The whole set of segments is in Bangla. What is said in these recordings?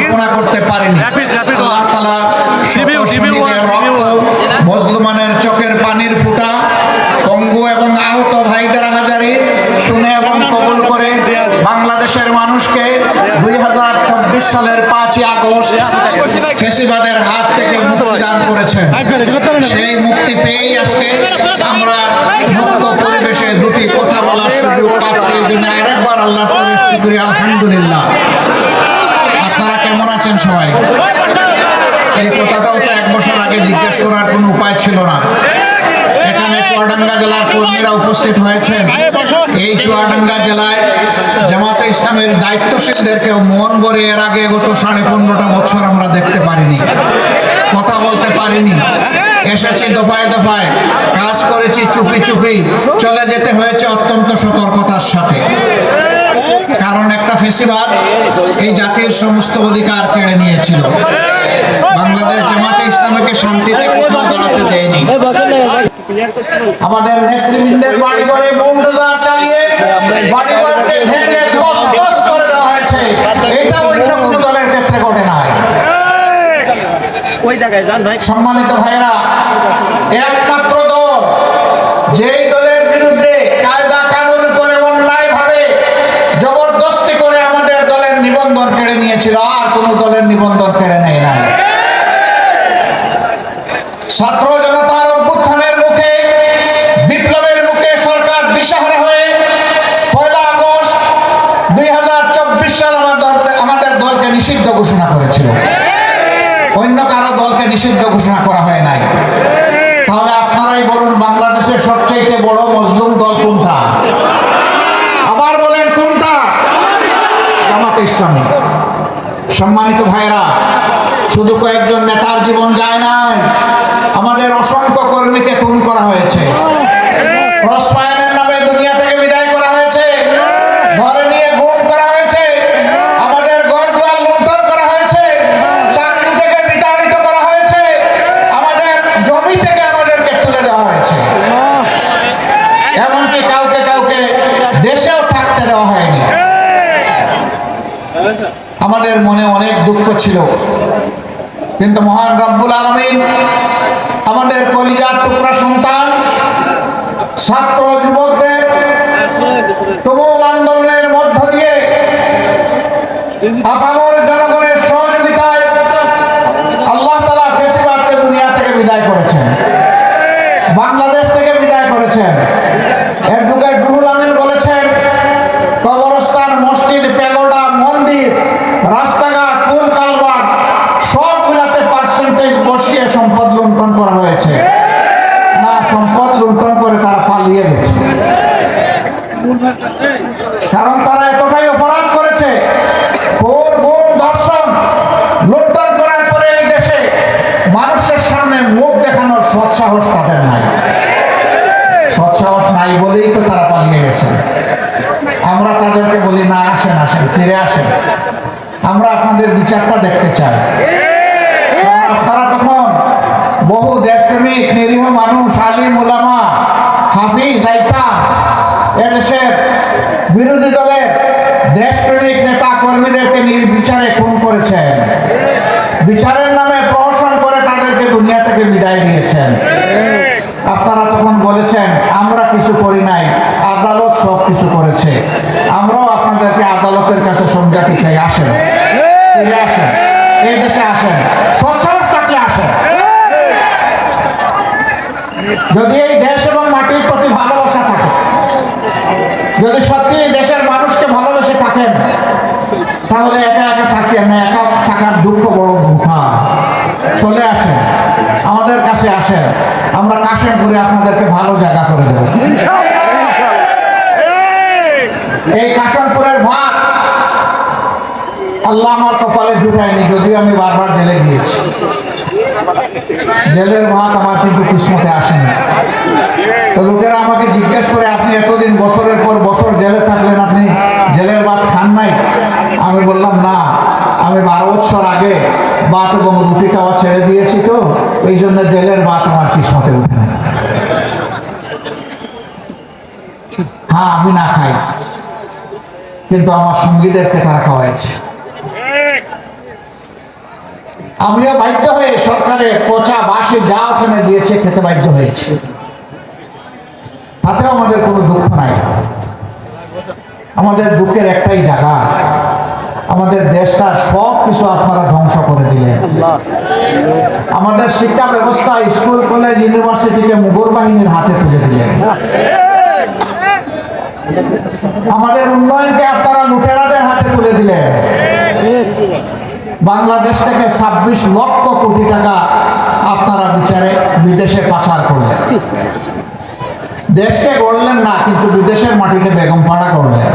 কল্পনা করতে পারিনি। আল্লাহ শহীদের মজলুমানের চোখের পানির ফুটা পঙ্গু এবং আহত ভাইদের হাজারি শুনে এবং কবুল করে বাংলাদেশের মানুষকে দুই হাজার চব্বিশ সালের পাঁচই আগস্ট ফেসিবাদের হাত থেকে মুক্তি দান করেছেন। সেই মুক্তি পেয়েই আজকে আমরা মুক্ত পরিবেশে দুটি কথা বলার সুযোগ পাচ্ছি। এই জন্য আরেকবার আল্লাহ করে শুক্রিয়া আলহামদুলিল্লাহ। আপনারা কেমন আছেন সবাই? এই কথাটাও তো এক বছর আগে জিজ্ঞেস করার কোনো উপায় ছিল না। এখানে চুয়াডাঙ্গা জেলার কর্মীরা উপস্থিত হয়েছেন। এই চুয়াডাঙ্গা জেলায় জামাতে ইসলামের দায়িত্বশীলদেরকেও মন ভরে এর আগে গত সাড়ে পনেরোটা বছর আমরা দেখতে পারিনি। কথা বলতে পারিনি। এসেছি দফায় দফায়। কাজ করেছি চুপি চুপি। চলে যেতে হয়েছে অত্যন্ত সতর্কতার সাথে। কারণ একটা ফেসিবাদ এই জাতির সমস্ত অধিকার কেড়ে নিয়েছিল। বাংলাদেশ জামাতে ইসলামকে শান্তিতে কোথাও দাঁড়াতে দেয়নি। আমাদের নেতৃবৃন্দের বাড়ি করে বুলডোজার চালিয়ে বাড়ি ঘরকে ভেঙে তসতস করে দেওয়া হয়েছে। এটা অন্য কোনো দলের ক্ষেত্রে ঘটে ভাই। সম্মানিত ভাইরা একমাত্র দল যেই দলের বিরুদ্ধে কায়দা কানুন করে অন্যায় ভাবে জবরদস্তি করে আমাদের দলের নিবন্ধন কেড়ে নিয়েছিল আর কোন দলের নিবন্ধন কেড়ে নেয় নাই। ছাত্র জনতার অভ্যুত্থানের মুখে, বিপ্লবের মুখে সরকার দিশাহারা হয়ে পয়লা আগস্ট দুই হাজার চব্বিশ সাল আমাদের আমাদের দলকে নিষিদ্ধ ঘোষণা করেছিল। অন্য কারও দলকে নিষিদ্ধ ঘোষণা করা হয় নাই। তাহলে আপনারাই বলুন, বাংলাদেশের সবচেয়ে বড় মজলুম দল কোনটা? আবার বলেন কোনটা? জামাতে ইসলামী। সম্মানিত ভাইরা শুধু কয়েকজন নেতার জীবন যায় নাই আমাদের অসংখ্য কর্মীকে খুন করা হয়েছে। ক্রসফায়ারের নামে দুনিয়া থেকে বিদায় করা হয়েছে ঘরে নিয়ে গুম করা হয়েছে আমাদের ঘর দুয়ার লুণ্ঠন করা হয়েছে চাকরি থেকে বিতাড়িত করা হয়েছে আমাদের জমি থেকে আমাদেরকে তুলে দেওয়া হয়েছে এমনকি কাউকে কাউকে দেশেও থাকতে দেওয়া হয়নি আমাদের মনে অনেক দুঃখ ছিল। কিন্তু মহান রব্বুল আলমিন আমাদের কলিজার টুকরা সন্তান, ছাত্র যুবকদের তুমুল আন্দোলনের মধ্য দিয়ে আপামর জনগণের সহযোগিতায় আল্লাহ তালা ফেসিবাদকে দুনিয়া থেকে বিদায় করেছেন বাংলাদেশ থেকে বিদায় করেছেন অ্যাডভোকেট রুহুল আমিন বলেছেন কবরস্থান মসজিদ প্যাগোডা মন্দির রাস্তাঘাট পুল কালভার্ট সবগুলাতে পার্সেন্টেজ বসিয়ে সম্পদ লুণ্ঠন করা হয়েছে না সম্পদ লুণ্ঠন করে তারা পালিয়ে গেছে কারণ তারা এতটাই অপরাধ করেছে। মানুষের সামনে মুখ দেখানোর তাদের নাই। সৎসাহস নাই বলেই তো তারা গেছে। আমরা তাদেরকে বলি, না ফিরে আমরা আপনাদের বিচারটা দেখতে চাই কারণ আপনারা তখন বহু দেশপ্রেমিক নিরীহ মানুষ আলিম ওলামা হাফিজ আইতা এদেশের বিরোধী দলের দেশপ্রেমিক নেতা কর্মীদেরকে নির্বিচারে খুন করেছেন। বিচারের নামে প্রহসন করে তাদেরকে দুনিয়া থেকে বিদায় দিয়েছেন। আপনারা তখন বলেছেন, আমরা কিছু করি নাই, আদালত সব কিছু করেছে। আমরাও আপনাদেরকে আদালতের কাছে সমঝাতে চাই, আসেন। ফিরে আসেন। এই দেশে আসেন। সৎসাহস থাকলে আসেন। যদি এই দেশ এবং মাটির প্রতি ভালোবাসা থাকে, যদি সত্যি এই দেশের থাকেন? তাহলে একা একা থাকিয়ে না, একা থাকার দুঃখ বড় চলে আসেন, আমাদের কাছে আসেন। আমরা কাশেম করে আপনাদেরকে ভালো জায়গা করে দেবো। এই কাশনপুরের ভাত আল্লাহ আমার কপালে জুটায়নি, যদিও আমি বারবার জেলে গিয়েছি। জেলের ভাত আমার কিন্তু কিসমতে আসেনি। তো লোকেরা আমাকে জিজ্ঞেস করে, আপনি এতদিন বছরের পর বছর জেলে থাকলেন, আপনি জেলের ভাত খান নাই? আমি বললাম, না, আমি বারো বছর আগে ভাত এবং রুটি খাওয়া ছেড়ে দিয়েছি তো, এই জন্য জেলের ভাত আমার কিসমতে উঠে নাই। হ্যাঁ আমি না খাই, কিন্তু আমার সঙ্গীদেরকে তারা খাওয়াইছে। আমিও বাধ্য হয়ে সরকারের পচা বাসে যা ওখানে দিয়েছে খেতে বাধ্য হয়েছে। তাতেও আমাদের কোনো দুঃখ নাই। আমাদের দুঃখের একটাই জায়গা, আমাদের দেশটা সব কিছু আপনারা ধ্বংস করে দিলেন। আমাদের শিক্ষা ব্যবস্থা স্কুল, কলেজ, ইউনিভার্সিটিকে মুঘল বাহিনীর হাতে তুলে দিলেন। আমাদের উন্নয়নকে আপনারা লুটেরাদের হাতে তুলে দিলেন। বাংলাদেশ থেকে ছাব্বিশ লক্ষ কোটি টাকা আপনারা বিচারে বিদেশে পাচার করলেন। দেশকে গড়লেন না কিন্তু বিদেশের মাটিতে বেগম পাড়া করলেন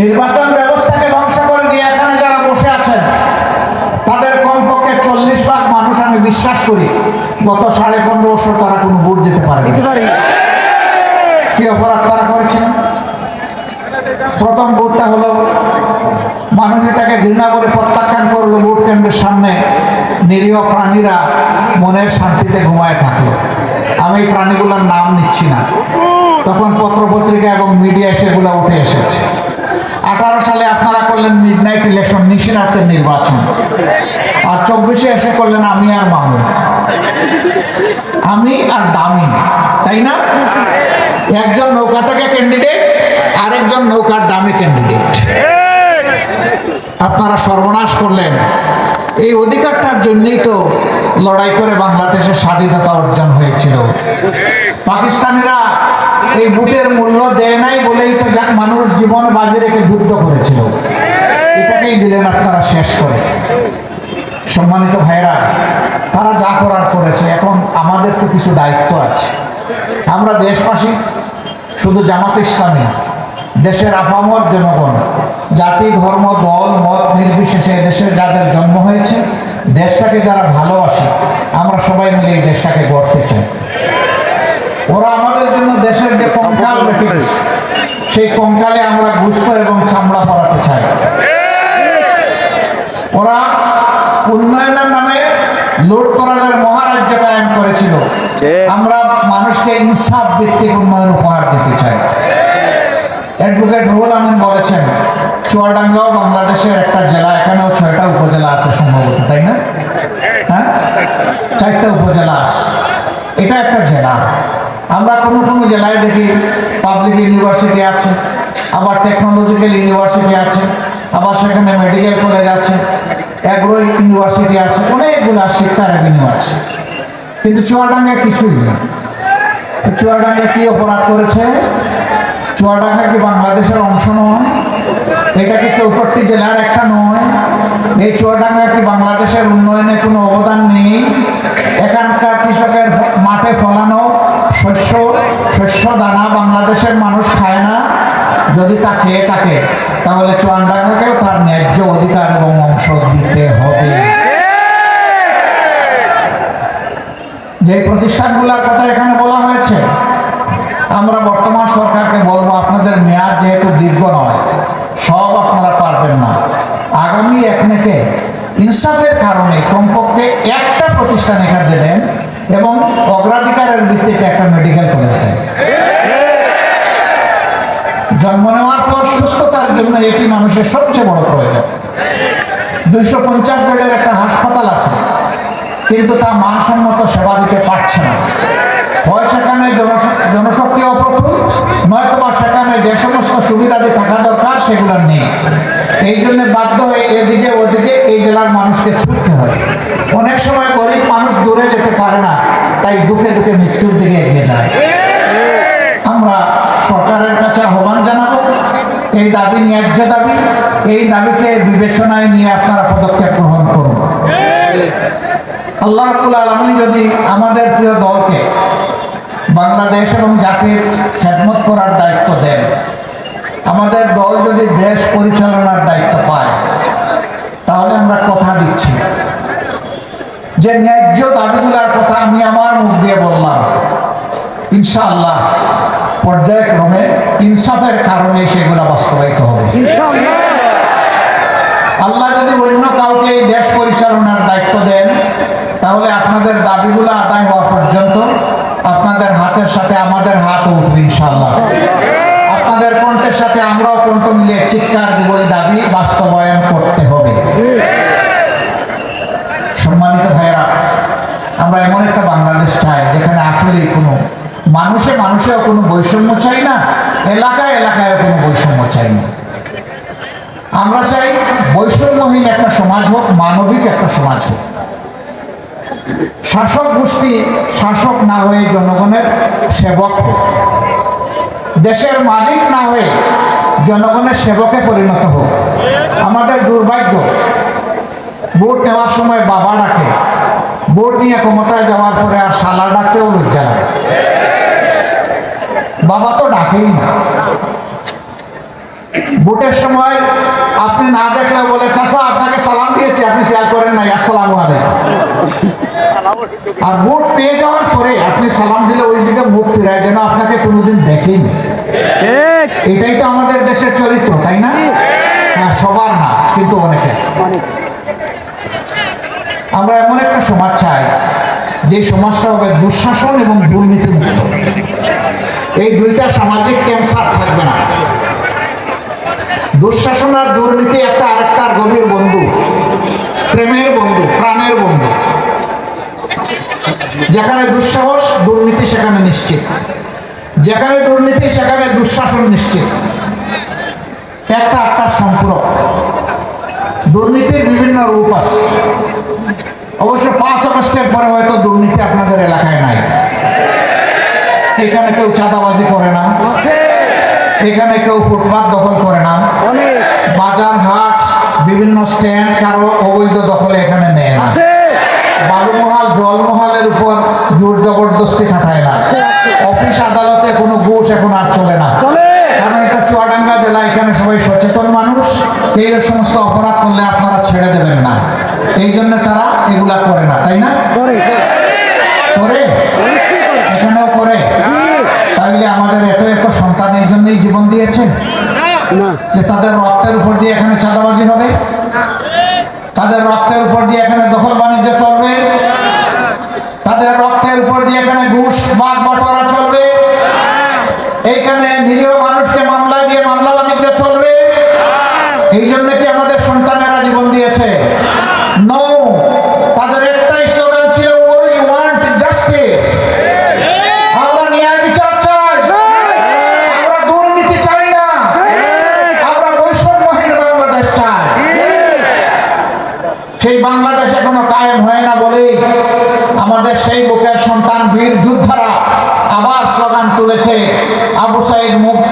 নির্বাচন ব্যবস্থাকে ধ্বংস করে দিয়ে এখানে যারা বসে আছেন তাদের কমপক্ষে চল্লিশ লাখ মানুষ আমি বিশ্বাস করি গত সাড়ে পনেরো বছর তারা কোনো ভোট দিতে পারেনি। দিতে পারি কি অপরাধ তারা করেছেন? প্রথম ভোটটা হলো মানুষই তাকে ঘৃণা করে প্রত্যাখ্যান করল ভোট কেন্দ্রের সামনে। নিরীহ প্রাণীরা মনের শান্তিতে ঘুমায় থাকল। আমি এই প্রাণীগুলোর নাম নিচ্ছি না। তখন পত্রপত্রিকা এবং মিডিয়া সেগুলো উঠে এসেছে। আঠারো সালে করলেন মিড নাইট ইলেকশন নিশিরাতের নির্বাচন। আর চব্বিশে এসে করলেন আমি আর মামুন। আমি আর দামি, তাই না? একজন নৌকা থেকে ক্যান্ডিডেট আরেকজন নৌকার দামি ক্যান্ডিডেট আপনারা সর্বনাশ করলেন। এই অধিকারটার জন্যই তো লড়াই করে বাংলাদেশের স্বাধীনতা অর্জন হয়েছিল। পাকিস্তানিরা এই বুটের মূল্য দেয় নাই বলেই তো মানুষ জীবন বাজি রেখে যুদ্ধ করেছিল। এটাকেই দিলেন আপনারা শেষ করে। সম্মানিত ভাইরা তারা যা করার করেছে, এখন আমাদের তো কিছু দায়িত্ব আছে। আমরা দেশবাসী, শুধু জামাত ইসলামী না, দেশের আপামর জনগণ, জাতি, ধর্ম, দল, মত নির্বিশেষে দেশের যাদের জন্ম হয়েছে, দেশটাকে যারা ভালোবাসে, আমরা সবাই মিলে এই দেশটাকে গড়তে চাই। ওরা আমাদের জন্য দেশের যে কঙ্কাল রেখে সেই কঙ্কালে আমরা গুস্ত এবং চামড়া পরাতে চাই। ওরা উন্নয়নের নামে লুট করাদের মহারাজ্য কায়েম করেছিল। আমরা মানুষকে ইনসাফ ভিত্তিক উন্নয়ন উপহার দিতে চাই। অ্যাডভোকেট রুহুল আমিন বলেছেন চুয়াডাঙ্গাও বাংলাদেশের একটা জেলা এখানেও ছয়টা উপজেলা আছে সম্ভবত তাই না? হ্যাঁ? চারটা উপজেলা আছে। এটা একটা জেলা। আমরা কোনো কোনো জেলায় দেখি পাবলিক ইউনিভার্সিটি আছে আবার টেকনোলজিক্যাল ইউনিভার্সিটি আছে আবার সেখানে মেডিকেল কলেজ আছে অ্যাগ্রো ইউনিভার্সিটি আছে, অনেকগুলো শিক্ষা রেভিনিউ আছে। কিন্তু চুয়াডাঙ্গায় কিছুই নেই। চুয়াডাঙ্গা কি অপরাধ করেছে? চুয়াডাঙ্গা কি বাংলাদেশের অংশ নয়? এটা কি চৌষট্টি জেলার একটা নয়? এই চুয়াডাঙ্গা কি বাংলাদেশের উন্নয়নে কোনো অবদান নেই? এখানকার কৃষকের মাঠে ফলানো শস্য শস্য দানা বাংলাদেশের মানুষ খায় না? যদি তা খেয়ে থাকে, তাহলে চুয়াডাঙ্গাকেও তার ন্যায্য অধিকার এবং অংশ দিতে হবে। যে প্রতিষ্ঠানগুলোর কথা এখানে বলা হয়েছে, আমরা বর্তমান সরকারকে বলব, আপনাদের মেয়াদ যেহেতু দীর্ঘ নয়, সব আপনারা পারবেন না। আগামী একনেকে ইনসাফের কারণে কমপক্ষে একটা প্রতিষ্ঠান এখানে দেন এবং অগ্রাধিকারের ভিত্তিতে একটা মেডিকেল কলেজ দেন জন্ম নেওয়ার পর সুস্থতার জন্য এটি মানুষের সবচেয়ে বড় প্রয়োজন। দুইশো পঞ্চাশ বেডের একটা হাসপাতাল আছে, কিন্তু তা মানসম্মত সেবা দিতে পারছে না। হয় সেখানে জনশ- জনশক্তি অপ্রতুল নয়তো বা সেখানে যে সমস্ত সুবিধাদি থাকা দরকার সেগুলো নেই। এই জন্য বাধ্য হয়ে এদিকে ওদিকে এই জেলার মানুষকে ছুটতে হয়। অনেক সময় গরিব মানুষ দূরে যেতে পারে না, তাই দুঃখে দুঃখে মৃত্যুর দিকে এগিয়ে যায়। আমরা সরকারের কাছে আহ্বান জানাব। এই দাবি ন্যায্য দাবি। এই দাবিকে বিবেচনায় নিয়ে আপনারা পদক্ষেপ গ্রহণ করুন। আল্লাহ রাব্বুল আলমিন যদি আমাদের প্রিয় দলকে বাংলাদেশ এবং জাতির খেদমত করার দায়িত্ব দেন, আমাদের দল যদি দেশ পরিচালনার দায়িত্ব পায়, তাহলে আমরা কথা দিচ্ছি। যে ন্যায্য দাবিগুলোর কথা আমি আমার মুখ দিয়ে বললাম, ইনশাআল্লাহ পর্যায়ক্রমে ইনসাফের কারণে সেগুলো বাস্তবায়িত হবে। আল্লাহ যদি অন্য কাউকে এই দেশ পরিচালনার দায়িত্ব দেন, তাহলে আপনাদের দাবিগুলো আদায় হওয়া পর্যন্ত আপনাদের হাতের সাথে আমাদের হাত উঠবে ইনশাল্লাহ আপনাদের কণ্ঠের সাথে আমরাও কণ্ঠ মিলিয়ে চিৎকার দিব এই দাবি বাস্তবায়ন করতে হবে। সম্মানিত ভাইয়েরা, আমরা এমন একটা বাংলাদেশ চাই যেখানে আসলে কোনো মানুষে মানুষেও কোনো বৈষম্য চাই না, এলাকায় এলাকায় কোনো বৈষম্য চাই না। আমরা চাই বৈষম্যহীন একটা সমাজ হোক, মানবিক একটা সমাজ হোক। শাসক গোষ্ঠী শাসক না হয়ে জনগণের সেবক হোক। দেশের মালিক না হয়ে জনগণের সেবকে পরিণত হোক। আমাদের দুর্ভাগ্য, ভোট নেওয়ার সময় বাবা ডাকে ভোট নিয়ে ক্ষমতায় যাওয়ার পরে আর শালা ডাকতেও লজ্জা লাগে। বাবা তো ডাকেই না। ভোটের সময় আপনি না দেখলে বলে চাষা আপনাকে সালাম দিয়েছে আপনি খেয়াল করেন নাই আসসালাম আলাইকুম। আর ভোট পেয়ে যাওয়ার পরে আপনি সালাম দিলে ওই দিকে মুখ ফিরায় যেন আপনাকে কোনোদিন দেখেই নি এটাই তো আমাদের দেশের চরিত্র তাই না? হ্যাঁ সবার না কিন্তু অনেকে অনেক আমরা এমন একটা সমাজ চাই যে সমাজটা হবে দুঃশাসন এবং দুর্নীতি মুক্ত এই দুইটা সামাজিক ক্যান্সার থাকবে না। দুঃশাসন আর দুর্নীতি একটা আরেকটার গভীর বন্ধু, প্রেমের বন্ধু, প্রাণের বন্ধু। যেখানে দুঃসাহস, দুর্নীতি সেখানে নিশ্চিত। যেখানে দুর্নীতি, সেখানে দুঃশাসন নিশ্চিত। একটা একটা সম্পর্ক। দুর্নীতির বিভিন্ন রূপ আছে। অবশ্য পাঁচ আগস্টের পরে হয়তো দুর্নীতি আপনাদের এলাকায় নাই। এখানে কেউ চাঁদাবাজি করে না। এখানে কেউ ফুটপাত দখল করে না। বাজার হাট বিভিন্ন স্ট্যান্ড কারও অবৈধ দখলে এখানে নেয় না। বালুমহাল জলমহালের উপর জোর জবরদস্তি খাটায় না। অফিস আদালতে কোনো ঘুষ এখন আর চলে না চলে কারণ এটা চুয়াডাঙ্গা জেলা এখানে সবাই সচেতন মানুষ। এই সমস্ত অপরাধ করলে আপনারা ছেড়ে দেবেন না। এই জন্য তারা এগুলা করে না তাই না? করে। এখানেও করে? তাহলে আমাদের এত এত সন্তানের জন্যই জীবন দিয়েছেন? যে তাদের রক্তের উপর দিয়ে এখানে চাঁদাবাজি হবে? তাদের রক্তের উপর দিয়ে এখানে দখল বাণিজ্য চলবে? তাদের রক্তের উপর দিয়ে এখানে ঘুষ বাদ বটরা চলবে এইখানে নিরীহ মানুষকে মামলায় দিয়ে মামলা বাণিজ্য চলবে এই জন্য কি আমাদের সন্তানেরা জীবন দিয়েছে? তাদের স্লোগান ছিল ওয়ান্ট জাস্টিস আমরা দুর্নীতি না। সেই বাংলাদেশ এখনও হয় না আমাদের সেই বুকের সন্তান বীর যোদ্ধারা আবার স্লোগান তুলেছে, আবু সাইদ মুক্ত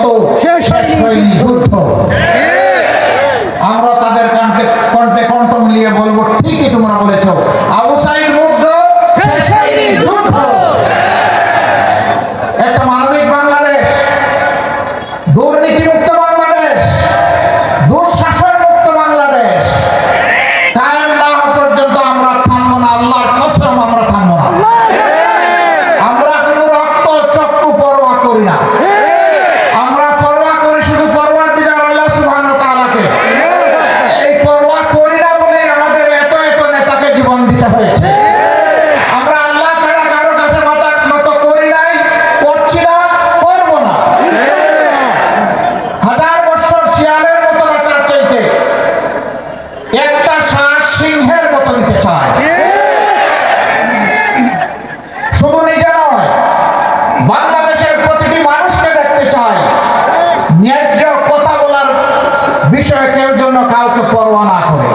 তোমরা বলেছ আবু সাইদ একটা মানবিক বাংলাদেশ বাংলাদেশ দুঃশাসন মুক্ত বাংলাদেশ। কায়েম না পর্যন্ত আমরা থামবো না আল্লাহর কসম আমরা থামবো না। আমরা কোনো রক্ত চক্ষু পরোয়া করি না। হয়েছে আমরা আল্লাহ ছাড়া কারও কাছে মাথা নত করি নাই করছি না করব না হাজার বছর শিয়ালের মতো নাচার চাইতে একটা শ্বাস সিংহের মতো নিতে চায় শুধু নিজে নয় বাংলাদেশের প্রতিটি মানুষকে দেখতে চায় ন্যায্য কথা বলার বিষয়ে কেউ জন্য কাউকে পরোয়া না করে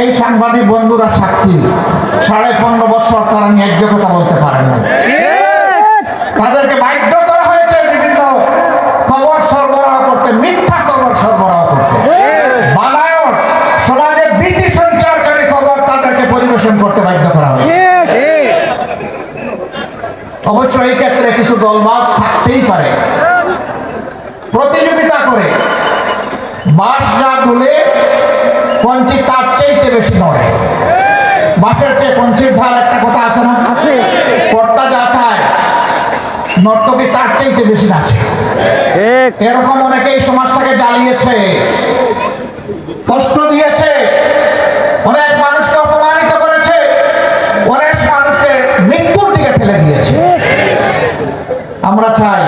এই সাংবাদিক বন্ধুরা সাক্ষী সাড়ে তারা ন্যায্য কথা বলতে পারেন না তাদেরকে বাধ্য করা হয়েছে বিভিন্ন খবর সরবরাহ করতে, মিথ্যা খবর সরবরাহ করতে। বানায়ন সমাজে ভীতি সঞ্চারকারী খবর তাদেরকে পরিবেশন করতে বাধ্য করা হয়েছে। অবশ্য এই ক্ষেত্রে কিছু দলবাস থাকতেই পারে। প্রতিযোগিতা করে বাস যা তুলে কঞ্চি তার চাইতে বেশি নড়ে। বাসের চেয়ে কঞ্চির ধার একটা কথা আছে না? কর্তা যা চায় নর্তকী তার চাইতে বেশি নাচে। এরকম অনেকে এই সমাজটাকে জ্বালিয়েছে কষ্ট দিয়েছে অনেক মানুষকে অপমানিত করেছে অনেক মানুষকে মৃত্যুর দিকে ঠেলে দিয়েছে। আমরা চাই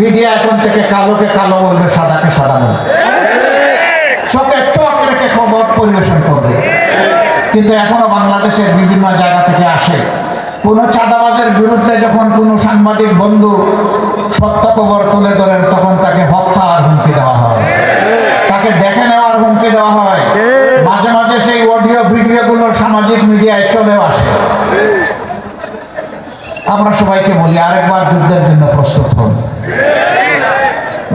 মিডিয়া এখন থেকে কালোকে কালো বলবে সাদাকে সাদা বলবে। চোখে চোখ রেখে খবর পরিবেশন করবে। কিন্তু এখনও বাংলাদেশের বিভিন্ন জায়গা থেকে আসে। কোনো চাঁদাবাজের বিরুদ্ধে যখন কোনো সাংবাদিক বন্ধু সত্য খবর তুলে ধরেন, তখন তাকে হত্যা আর হুমকি দেওয়া হয়। তাকে দেখে নেওয়ার হুমকি দেওয়া হয়। মাঝে মাঝে সেই অডিও ভিডিওগুলো সামাজিক মিডিয়ায় চলেও আসে। আমরা সবাইকে বলি, আরেকবার যুদ্ধের জন্য প্রস্তুত হন।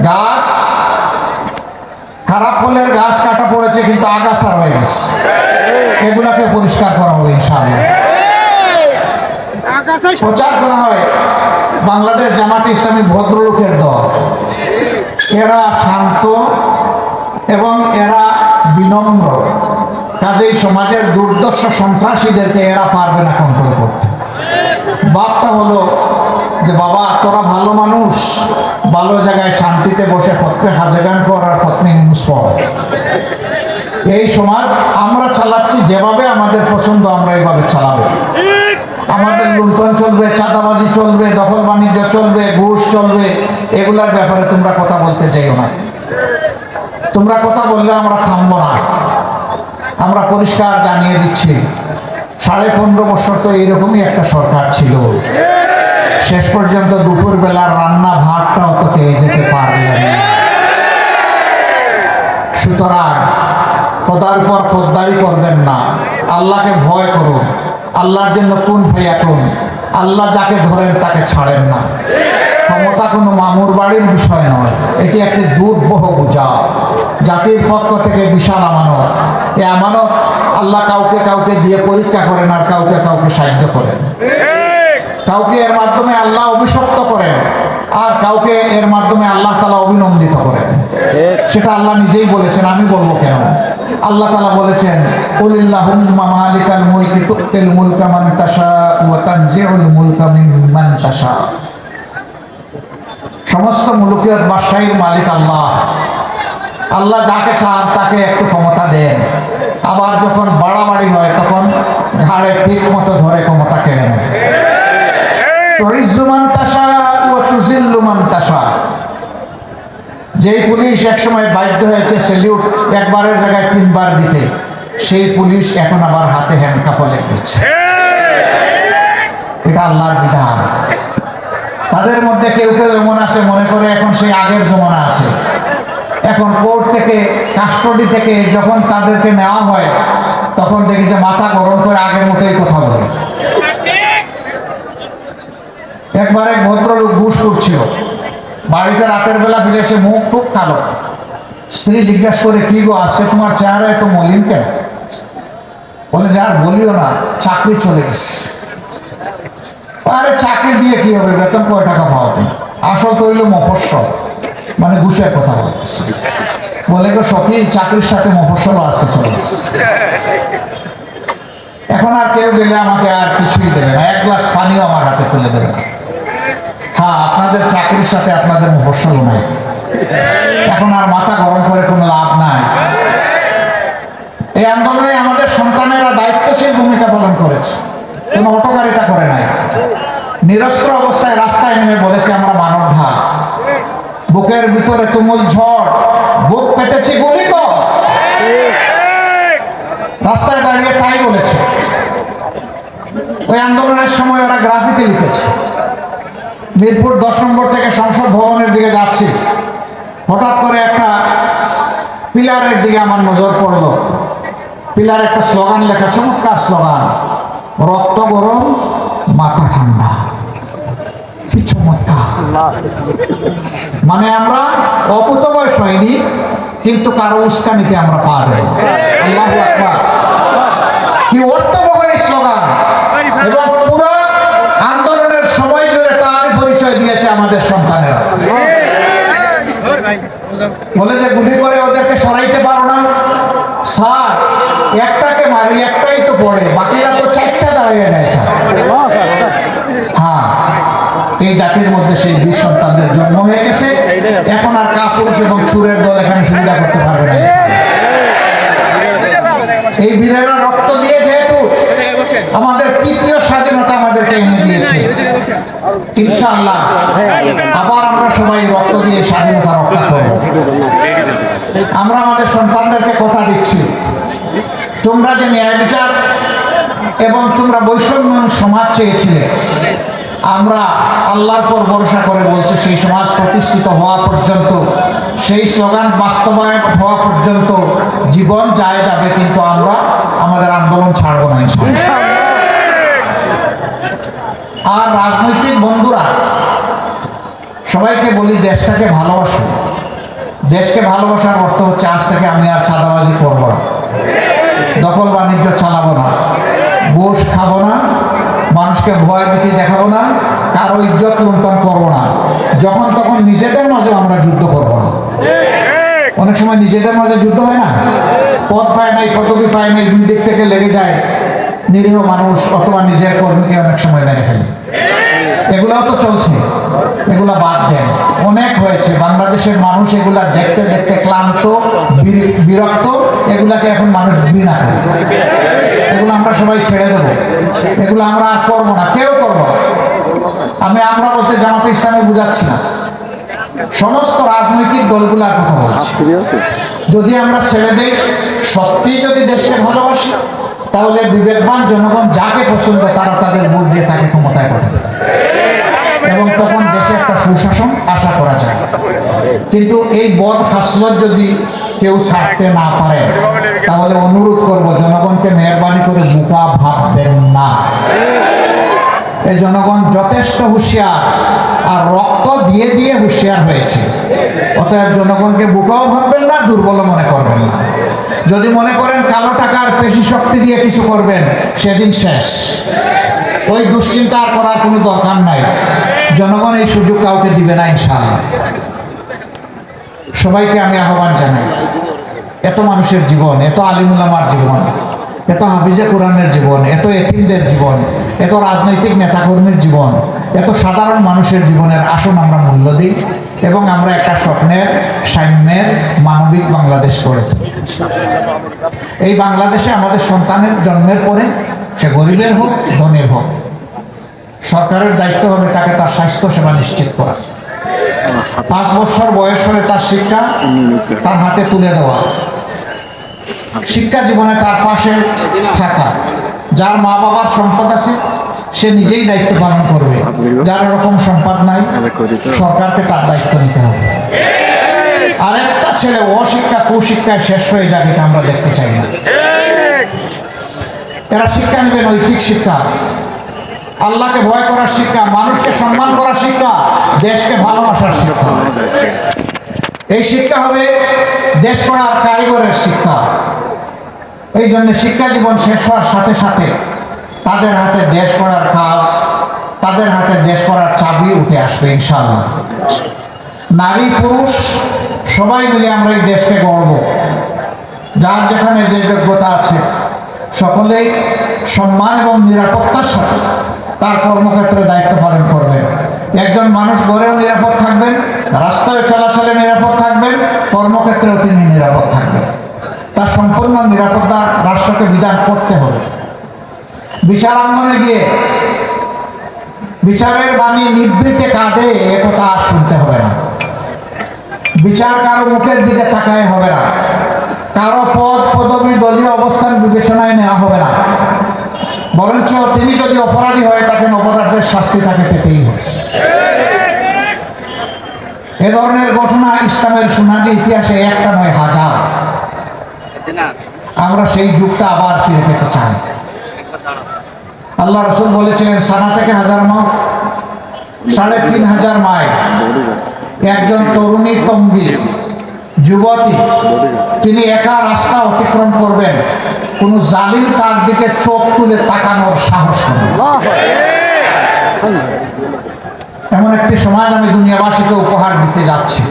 গাছ, খারাপ ফলের গাছ কাটা পড়েছে কিন্তু আগাছা রয়ে গেছে। এগুলাকে পরিষ্কার করা হবে ইনশাআল্লাহ। প্রচার করা হয় বাংলাদেশ জামাত ইসলামী ভদ্রলোকের দল। এরা শান্ত এবং এরা বিনম্র। কাজেই সমাজের দুর্দর্শ সন্ত্রাসীদেরকে এরা পারবে না কন্ট্রোল করতে। বাপটা হলো যে বাবা তোরা ভালো মানুষ। ভালো জায়গায় শান্তিতে বসে ফতকে হাজেগান কর আর ফতনে ইউনুস পড় এই সমাজ আমরা চালাচ্ছি, যেভাবে আমাদের পছন্দ আমরা এইভাবে চালাবো। আমাদের লুণ্ঠন চলবে, চাঁদাবাজি চলবে, দখল বাণিজ্য চলবে, ঘুষ চলবে, এগুলার ব্যাপারে তোমরা কথা বলতে চাইও না। তোমরা কথা বললে আমরা থামবো না। আমরা পরিষ্কার জানিয়ে দিচ্ছি, সাড়ে পনেরো বছর তো এইরকমই একটা সরকার ছিল। শেষ পর্যন্ত দুপুর বেলার রান্না ভাতটাও তো খেয়ে যেতে পারলেন। সুতরাং খোদার পর খোদ্দারি করবেন না। আল্লাহকে ভয় করুন। আল্লাহর জন্য কোন ফেয়াকুন। আল্লাহ যাকে ধরেন তাকে ছাড়েন না। ক্ষমতা কোনো মামুর বাড়ির বিষয় নয়। এটি একটি দুর্বহ বোঝা। জাতির পক্ষ থেকে বিশাল আমানত। এই আমানত আল্লাহ কাউকে কাউকে দিয়ে পরীক্ষা করেন আর কাউকে কাউকে সাহায্য করেন। কাউকে এর মাধ্যমে আল্লাহ অভিশপ্ত করেন আর কাউকে এর মাধ্যমে আল্লাহ তালা অভিনন্দিত করেন। সেটা আল্লাহ নিজেই বলেছেন আমি বলব কেন? আল্লাহ তালা বলেছেন কুলিল্লাহুম্মা মালিকাল মুলকি তুতিল মুলকা মান তাশা ওয়া তানজিউল মুলকা মিম্মান তাশা। সমস্ত মুলুকিয়ত বাদশাহীর মালিক আল্লাহ। আল্লাহ যাকে চান তাকে একটু ক্ষমতা দেন। আবার যখন বাড়াবাড়ি হয় তখন ঘাড়ে ঠিক মতো ধরে ক্ষমতা কেড়ে নেন। তুইজ্জুমান তাশা ওয়া তুজিল্লুমান যেই পুলিশ একসময় বাধ্য হয়েছে সেলিউট একবারের জায়গায় তিনবার দিতে, সেই পুলিশ এখন আবার হাতে হ্যান্ডকাপও লেগেছে। এটা আল্লাহর বিধান। তাদের মধ্যে কেউ কেউ এমন আছে, মনে করে এখন সেই আগের জমানা আছে। এখন কোর্ট থেকে, কাস্টডি থেকে যখন তাদেরকে নেওয়া হয়, তখন দেখি যে মাথা গরম করে আগের মতোই কথা বলে। একবার এক ভদ্রলোক ঘুষ করছিল বাড়িতে রাতের বেলা ফিরেছে মুখ খুব কালো স্ত্রী জিজ্ঞাসা করে, কি গো, আজকে তোমার চেহারা এত মলিন কেন? বলে, যে আর বলিও না, চাকরি চলে গেছে। আরে, চাকরি দিয়ে কি হবে? বেতন কয় টাকা পাওয়া তুমি আসল তো হইল মফস্বল। মানে ঘুষের কথা বলতেছে। বলে, গো, সখী, চাকরির সাথে মফস্বল আজকে চলে গেছে। এখন আর কেউ গেলে আমাকে আর কিছুই দেবে না। এক গ্লাস পানিও আমার হাতে তুলে দেবে না। হ্যাঁ আপনাদের চাকরির সাথে আপনাদের মফস্বল নাই। এখন আর মাথা গরম করে কোনো লাভ নাই। এই আন্দোলনে আমাদের সন্তানেরা দায়িত্বশীল ভূমিকা পালন করেছে। কোনো অটোকারিতা করে নাই। নিরস্ত্র অবস্থায় রাস্তায় নেমে বলেছে, আমরা মানব ঢাল বুকের ভিতরে তুমুল ঝড়। বুক পেতেছি গুলি কর। রাস্তায় দাঁড়িয়ে তাই বলেছে। ওই আন্দোলনের সময় ওরা গ্রাফিতে লিখেছে। মিরপুর দশ নম্বর থেকে সংসদ ভবনের দিকে যাচ্ছি। হঠাৎ করে একটা পিলারের দিকে আমার নজর পড়ল। পিলার একটা স্লোগান লেখা, চমৎকার স্লোগান, রক্ত গরম, মাথা ঠান্ডা। কি চমৎকার। মানে আমরা অপুত বয়স হয়নি, কিন্তু কারও উস্কানিতে আমরা পা দেব। আল্লাহ কি অর্থবহ আমাদের সন্তানেরা। বলে যে গুলি করে ওদেরকে সরাইতে পারো না। স্যার, একটাকে মারি, একটাই তো পড়ে, বাকিরা তো চারটা দাঁড়িয়ে যায়, স্যার। হ্যাঁ, এই জাতির মধ্যে সেই বীর সন্তানদের জন্ম হয়ে গেছে। এখন আর কাপুরুষ এবং চুরের দল এখানে সুবিধা করতে পারবে না এই বীরেরা রক্ত দিয়ে যেহেতু আমাদের তৃতীয় স্বাধীনতা আমাদেরকে এনে দিয়েছে। ইনশাআল্লাহ। আবার আমরা সবাই রক্ত দিয়ে স্বাধীনতা রক্ষা করব। আমরা আমাদের সন্তানদেরকে কথা দিচ্ছি। তোমরা যে ন্যায় বিচার এবং তোমরা বৈষম্য সমাজ চেয়েছিলে আমরা আল্লাহর পর ভরসা করে বলছে সেই সমাজ প্রতিষ্ঠিত হওয়া পর্যন্ত সেই স্লোগান বাস্তবায়ন হওয়া পর্যন্ত জীবন যায় যাবে, কিন্তু আমরা আমাদের আন্দোলন ছাড়বো না আর রাজনৈতিক বন্ধুরা, সবাইকে বলি, দেশটাকে ভালোবাসো। দেশকে ভালোবাসার অর্থ হচ্ছে, আজ থেকে আমি আর চাঁদাবাজি করব না। দখল বাণিজ্য চালাবো না। মানুষকে ভয় ভীতি দেখাবো না, কারও ইজ্জত লুণ্ঠন করব না। যখন তখন নিজেদের মাঝে আমরা যুদ্ধ করব না। অনেক সময় নিজেদের মাঝে যুদ্ধ হয় না? পদ পায় নাই, পদবি পায় নাই দুই দিক থেকে লেগে যায়। নিরীহ মানুষ অথবা নিজের কর্মীকে অনেক সময় মেরে ফেলে। এগুলাও তো চলছে। এগুলা বাদ দেন। অনেক হয়েছে। বাংলাদেশের মানুষ এগুলা দেখতে দেখতে ক্লান্ত বিরক্ত এগুলাকে এখন মানুষ ঘৃণা করে। এগুলো আমরা সবাই ছেড়ে দেবো। এগুলো আমরা আর করব না। কেউ করব না। আমি আমরা বলতে জামাতে ইসলামে বুঝাচ্ছি না। সমস্ত রাজনৈতিক দলগুলার কথা বলছি। যদি আমরা ছেড়ে দেই সত্যিই যদি দেশকে ভালোবাসি, তাহলে বিবেকবান জনগণ যাকে পছন্দ, তারা তাদের ভোট দিয়ে তাকে ক্ষমতায় পাঠাবে। এবং তখন দেশে একটা সুশাসন আশা করা যায়। কিন্তু এই বদ হাসলত যদি কেউ ছাড়তে না পারে। তাহলে অনুরোধ করব, জনগণকে মেহরবানি করে বোকা ভাববেন না। এই জনগণ যথেষ্ট হুঁশিয়ার, আর রক্ত দিয়ে দিয়ে হুঁশিয়ার হয়েছে। অতএব জনগণকে বোকাও ভাববেন না দুর্বল মনে করবেন না। যদি মনে করেন কালো টাকার পেশি শক্তি দিয়ে কিছু করবেন, সেদিন শেষ। ওই দুশ্চিন্তা করার কোনো দরকার নাই। জনগণ এই সুযোগ কাউকে দিবে না, ইনশাআল্লাহ। সবাইকে আমি আহ্বান জানাই। এত মানুষের জীবন, এত আলিমুল্লামার জীবন, এত হাফিজে কোরআনের জীবন, এত এতিমদের জীবন, এত রাজনৈতিক নেতাকর্মীর জীবন, এত সাধারণ মানুষের জীবনের আসন আমরা মূল্য দিই এবং আমরা একটা স্বপ্নের, সাম্যের, মানবিক বাংলাদেশ তুলি। এই বাংলাদেশে আমাদের সন্তানের জন্মের পরে সে গরিবের হোক, ধনের হোক, সরকারের দায়িত্ব হবে তাকে তার স্বাস্থ্য সেবা নিশ্চিত করা পাঁচ বছর বয়স হলে তার শিক্ষা তার হাতে তুলে দেওয়া। শিক্ষা জীবনে তার পাশে থাকা। যার মা বাবার সম্পদ আছে, সে নিজেই দায়িত্ব পালন করবে। যার এরকম সম্পদ নাই, সরকারকে তার দায়িত্ব নিতে হবে। আরেকটা ছেলে অশিক্ষা, কুশিক্ষায় শেষ হয়ে যাক এটা আমরা দেখতে চাই না। এরা শিক্ষা নেবে নৈতিক শিক্ষা। আল্লাহকে ভয় করার শিক্ষা, মানুষকে সম্মান করার শিক্ষা, দেশকে ভালোবাসার শিক্ষা। এই শিক্ষা হবে দেশ পড়ার কারিগরের শিক্ষা। এই জন্য শিক্ষা জীবন শেষ হওয়ার সাথে সাথে তাদের হাতে দেশ পড়ার কাজ, তাদের হাতে দেশ করার চাবি উঠে আসবে, ইনশাআল্লাহ। নারী, পুরুষ, সবাই মিলে আমরা এই দেশকে গড়ব। যার যেখানে যে যোগ্যতা আছে, সকলেই সম্মান এবং নিরাপত্তার সাথে তার কর্মক্ষেত্রে দায়িত্ব পালন করবেন। একজন মানুষ ঘরেও নিরাপদ থাকবেন, রাস্তায় চলাচলে নিরাপদ থাকবেন, কর্মক্ষেত্রেও তিনি নিরাপদ থাকবেন। তার সম্পূর্ণ নিরাপত্তা রাষ্ট্রকে বিধান করতে হবে। বিচার আঙ্গনে গিয়ে বিচারের বাণী নিবৃতে কাঁদে একথা শুনতে হবে না। বিচার কারও মুখের দিকে তাকায় হবে না। কারও পদ, পদবি, দলীয় অবস্থান বিবেচনায় নেওয়া হবে না। বরঞ্চ তিনি যদি অপরাধী হয়ে থাকেন অপরাধের শাস্তি তাকে পেতেই হবে। এ ধরনের ঘটনা ইসলামের সোনালী ইতিহাসে একটা নয়, হাজার। আমরা সেই যুগটা আবার ফিরে পেতে চাই। আল্লাহ রসুল বলেছিলেন, সানা থেকে হাজার মাইল, সাড়ে তিন হাজার মাইল। একজন তরুণী তম্বি যুবতী, তিনি একা রাস্তা অতিক্রম করবেন। কোনো জালিম তার দিকে চোখ তুলে তাকানোর সাহস এমন একটি সমাজ আমি দুনিয়াবাসীকে উপহার দিতে যাচ্ছি।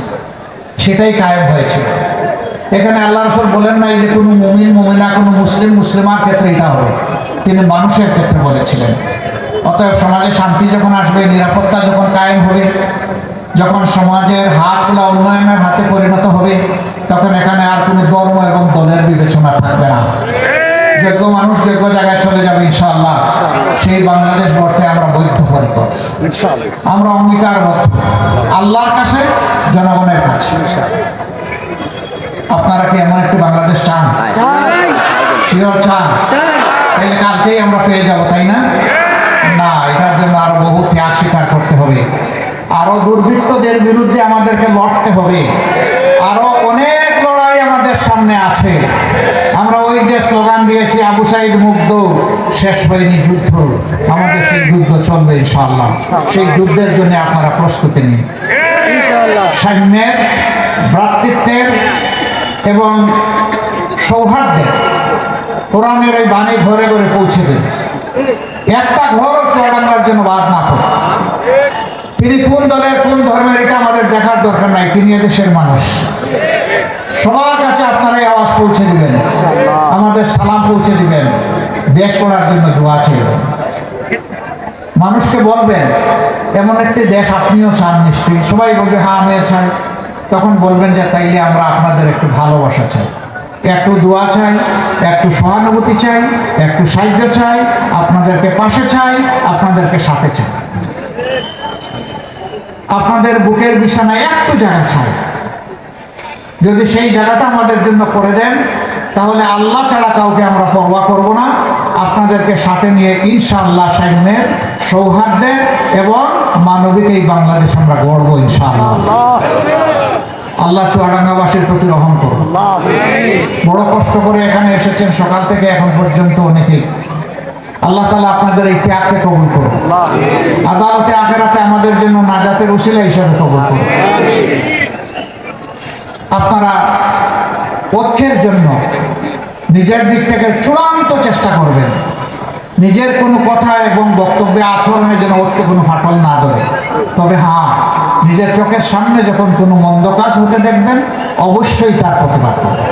সেটাই কায়েম হয়েছে এখানে আল্লাহ রসুল বলেন নাই যে, কোনো মুমিন, মুমিনা, কোনো মুসলিম, মুসলিমার ক্ষেত্রে এটা হবে। তিনি মানুষের ক্ষেত্রে বলেছিলেন। অতএব সমাজে শান্তি যখন আসবে, নিরাপত্তা যখন কায়েম হবে যখন সমাজের হাতগুলা উন্নয়নের হাতে পরিণত হবে তখন এখানে আর কোনো ধর্ম এবং দলের বিবেচনা থাকবে না। যোগ্য মানুষ যোগ্য জায়গায় চলে যাবে ইনশাআল্লাহ। সেই বাংলাদেশ গড়তে আমরা বৈধপরিকর আমরা অঙ্গীকারবদ্ধ। আল্লাহর কাছে জনগণের কাছে। আপনারা কি এমন একটি বাংলাদেশ চান? শিওর চান। তাহলে কালকেই আমরা পেয়ে যাব তাই না? না এটার জন্য আরও বহু ত্যাগ স্বীকার করতে হবে। আরও দুর্বৃত্তদের বিরুদ্ধে আমাদেরকে লড়তে হবে। আরও অনেক লড়াই আমাদের সামনে আছে। আমরা ওই যে স্লোগান দিয়েছি আবু সাইদ মুগ্ধ শেষ হয়নি যুদ্ধ। আমাদের সেই যুদ্ধ চলবে ইনশাআল্লাহ। সেই যুদ্ধের জন্য আপনারা প্রস্তুতি নিন। সাম্যের ভ্রাতৃত্বের এবং সৌহার্দ্যের কোরআনের ওই বাণী ঘরে ঘরে পৌঁছে দেন। একটা ঘরও চড়াঙ্গার জন্য বাদ না পড়ে। তিনি কোন দলের, কোন ধর্মের, এটা আমাদের দেখার দরকার নাই। তিনি দেশের মানুষ। সবার কাছে আপনারা আওয়াজ পৌঁছে দিবেন। আমাদের সালাম পৌঁছে দিবেন। দেশ করার জন্য দোয়া চাইবেন মানুষকে বলবেন, এমন একটি দেশ আপনিও চান নিশ্চয়ই। সবাই বলবে হ্যাঁ আমিও চাই। তখন বলবেন যে, তাইলে আমরা আপনাদের একটু ভালোবাসা চাই। একটু দোয়া চাই, একটু সহানুভূতি চাই, একটু সাহায্য চাই, আপনাদেরকে পাশে চাই, আপনাদেরকে সাথে চাই। আপনাদের বুকের বিছানায় একটু জায়গা চাই যদি সেই জায়গাটা আমাদের জন্য করে দেন তাহলে আল্লাহ ছাড়া কাউকে আমরা পরোয়া করব না। আপনাদেরকে সাথে নিয়ে ইনশাআল্লাহ সাইনের সৌহার্দ্যের এবং মানবিক এই বাংলাদেশ আমরা গড়ব ইনশাআল্লাহ। আল্লাহ চুয়াডাঙ্গাবাসীর প্রতি রহম করুন। বড় কষ্ট করে এখানে এসেছেন সকাল থেকে এখন পর্যন্ত অনেকেই। আল্লাহ তালা আপনাদের এই ত্যাগকে কবুল করুন। আদালতে আখেরাতে আমাদের জন্য নাজাতের উশিলা হিসাবে কবুল করুন। আপনারা ঐক্যের জন্য নিজের দিক থেকে চূড়ান্ত চেষ্টা করবেন। নিজের কোনো কথা এবং বক্তব্যে আচরণে যেন ঐক্য কোনো ফাটল না ধরে। তবে হ্যাঁ নিজের চোখের সামনে যখন কোনো মন্দ কাজ হতে দেখবেন অবশ্যই তার প্রতিবাদ করবেন।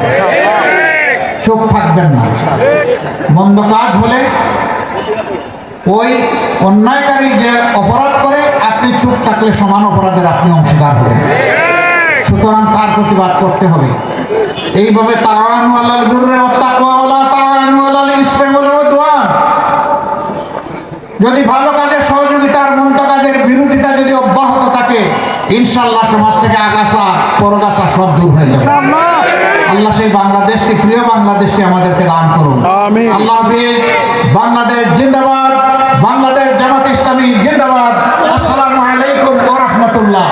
চোখ থাকবেন না। মন্দ কাজ হলে ওই অন্যায়কারী যে অপরাধ করে, আপনি চুপ থাকলে সমান অপরাধের আপনি অংশীদার হবেন। সুতরাং তার প্রতিবাদ করতে হবে। এইভাবে যদি ভালো কাজের সহযোগিতার মন্দ কাজের বিরোধিতা যদি অব্যাহত থাকে ইনশাল্লাহ সমাজ থেকে আগাছা পরগাছা সব দূর হয়ে যাবে। আল্লাহ সেই বাংলাদেশকে প্রিয় বাংলাদেশকে আমাদেরকে দান করুন। আল্লাহ হাফিজ। বাংলাদেশ জিন্দাবাদ। বাংলাদেশ জামাত ইসলামী জিন্দাবাদ। আসসালামু আলাইকুম ওরহমতুল্লাহ